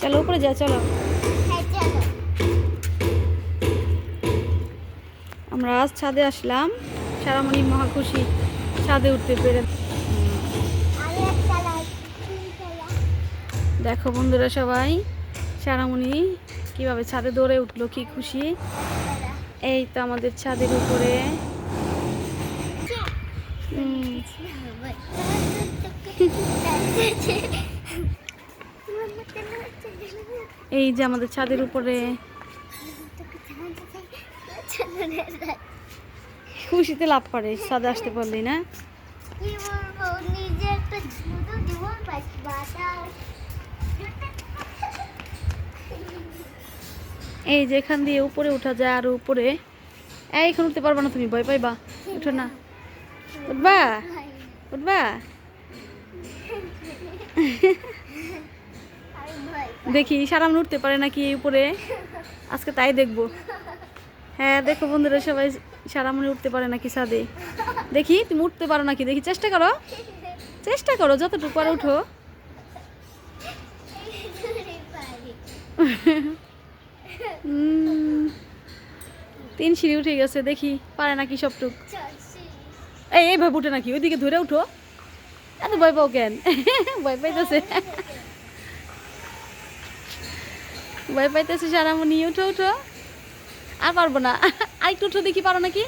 চলো উপরে যা চলো। আমরা আজ ছাদে আসলাম। সারামণি মহা খুশি ছাদে উঠতে পেরে। দেখো বন্ধুরা সবাই, সারামণি কীভাবে ছাদে দৌড়ে উঠল, কি খুশি? এই তো আমাদের ছাদের উপরে। এই যে আমাদের ছাদের উপরে। খুশিতে লাভ করে ছাদে আসতে পারলি না? এই যে এখান দিয়ে উপরে উঠা যায় আর উপরে। এখন উঠতে পারবা না তুমি, ভয় পাইবা? উঠো না। উঠবা? উঠবা? দেখি সারামন উঠতে পারে নাকি উপরে? আজকে তাই দেখব। হ্যাঁ দেখো বন্ধুরা, সবাই সারামনি উঠতে পারে নাকি ছাদে? দেখি, তুমি উঠতে পারো নাকি? দেখি, চেষ্টা করো। চেষ্টা করো, যতটুকু পারো উঠো। তিন সিঁড়ি উঠে গেছে, দেখি, পারে নাকি সবটুক? এই এইভাবে উঠে নাকি? ওইদিকে ধরে উঠো। এত ভয় পাও কেন? ভয় পাইতেছে। ভয় পাইতেছে সারামণি, উঠো উঠো। আর পারব না। আরেকটু উঠো দেখি, পারো নাকি?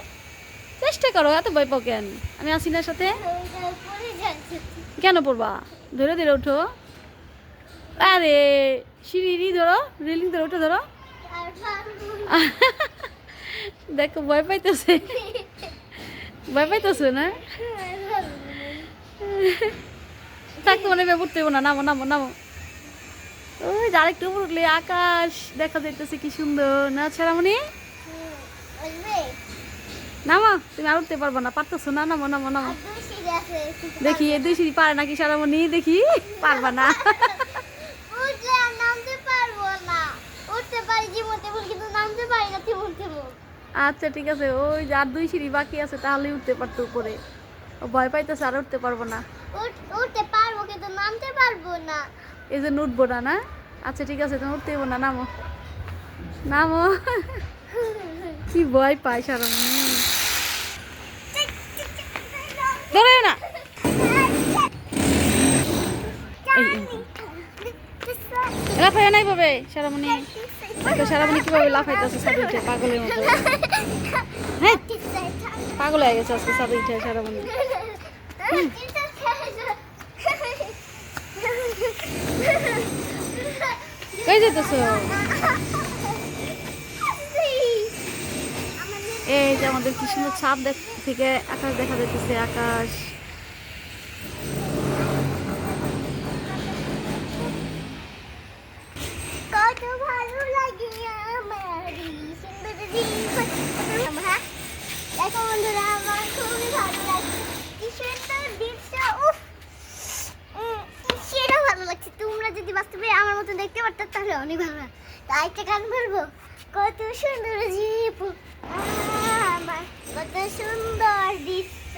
চেষ্টা করো, এত ভয় পাও কেন? আমি আসি না সাথে। কেন পড়বা? ধরে ধরে, উঠো। আরে, সিঁড়ি ধরো, রেলিং ধরে, উঠে, ধরো। দেখো, ভয় পাইতেছে। ভয় পাইতেছে না? থাকতে মনে হয় উঠতে না। নামো নামো নামো। ওই আরেকটু উপর উঠলে আকাশ দেখা যাইতেছে কি সুন্দর। না ছাড়া বুঝবে নামো তুমি আর উঠতে পারব না পারতেছো না নামো নামো নামো। দেখি এই দুই সিঁড়ি পারে নাকি সারামণি দেখি পারবা না। আচ্ছা ঠিক আছে ওই যে আর দুই সিঁড়ি বাকি আছে তাহলে উঠতে পারতো উপরে। ও ভয় পাইতেছে আর উঠতে পারব না। উঠতে পারব কিন্তু নামতে পারব না। এই যে উঠবো না? না আচ্ছা ঠিক আছে তুমি উঠতে না নামো। নামো। কি ভয় পাই সারামণি ধরে না। লাফাইয়া নাই পাবে সারামণি। দেখো সারামণি কীভাবে লাফাইতেছে উঠে? পাগলের মতো। হ্যাঁ? পাগল হয়ে গেছে আজকে উঠে সারামণি। কই যেতেছো এই যে আমাদের কি সুন্দর দেখ- থেকে আকাশ দেখা যাইতেছে, আকাশ। কত ভালো লাগে সুন্দর। আমরা দেখো বন্ধুরা, আমার কি সুন্দর দৃশ্য, উফ! সেটা ভালো লাগছে। তোমরা যদি বাস্তবে আমার মতো দেখতে পারতো, তাহলে অনেক ভালো লাগতো। একটা গান বলব। কত সুন্দর জীবন আমার কত সুন্দর দৃশ্য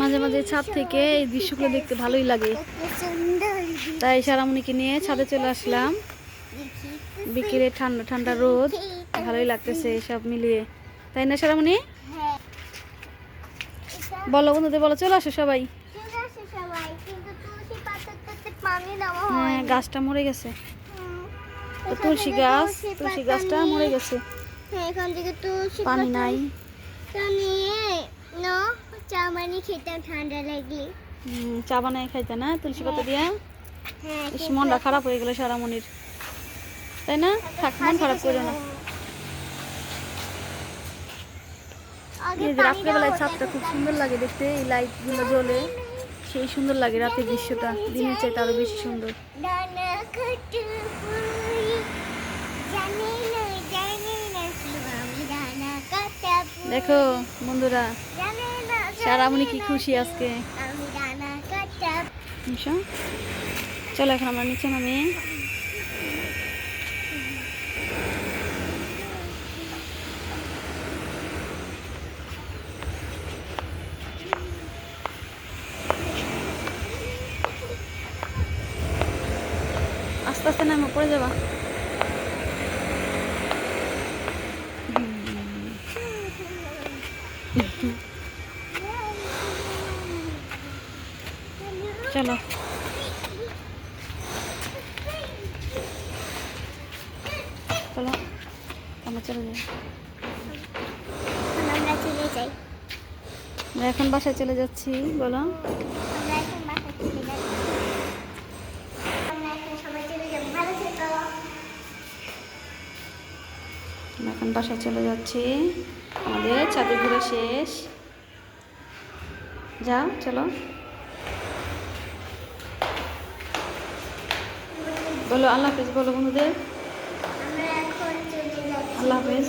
মাঝে মাঝে ছাদ থেকে এই দৃশ্যগুলো দেখতে ভালোই লাগে। তাই সারামণিকে নিয়ে ছাদে চলে আসলাম। বিকেলে ঠান্ডা ঠান্ডা রোদ, ভালোই লাগতেছে সব মিলিয়ে। তাই না সারামণি। বলো বন্ধুদের, বলো, চলে আসো সবাই। হ্যাঁ গাছটা মরে গেছে। তুলসী গাছ, তুলসী গাছটা মরে গেছে। এখান থেকে তুলসী পানি নাই। নিয়ে না চা বানিয়ে খেতাম ঠান্ডা লাগলে। চা বানাই খাইতে না তুলসী পাতা দিয়া? হ্যাঁ মনটা খারাপ হয়ে গেল সারামণির। তাই না? থাক মন খারাপ করো না। রাত্রেবেলায় ছাদটা খুব সুন্দর লাগে দেখতে এই লাইটগুলো জ্বলে সেই সুন্দর লাগে রাতের দৃশ্যটা। দিনের চাইতে আরও বেশি সুন্দর। দেখো, বন্ধুরা, সারামণি কি খুশি আজকে? আমি চলো এখন আমরা নিচে নামি। আস্তে আস্তে নামো, পড়ে যাবা। চলো। চলো আমরা চলে যাই। আমরা চলে যাই। আমরা এখন বাসায় চলে যাচ্ছি বলো আমরা এখন বাসা চলে যাই আমরা এখন সবাই চলে যাব ভালো থেকো আমরা এখন বাসায় চলে যাচ্ছি। আমাদের ছাদে ঘুরে শেষ। যাও চলো। বলো আল্লাহ হাফিজ বলো বন্ধুদের। আল্লাহ হাফেজ।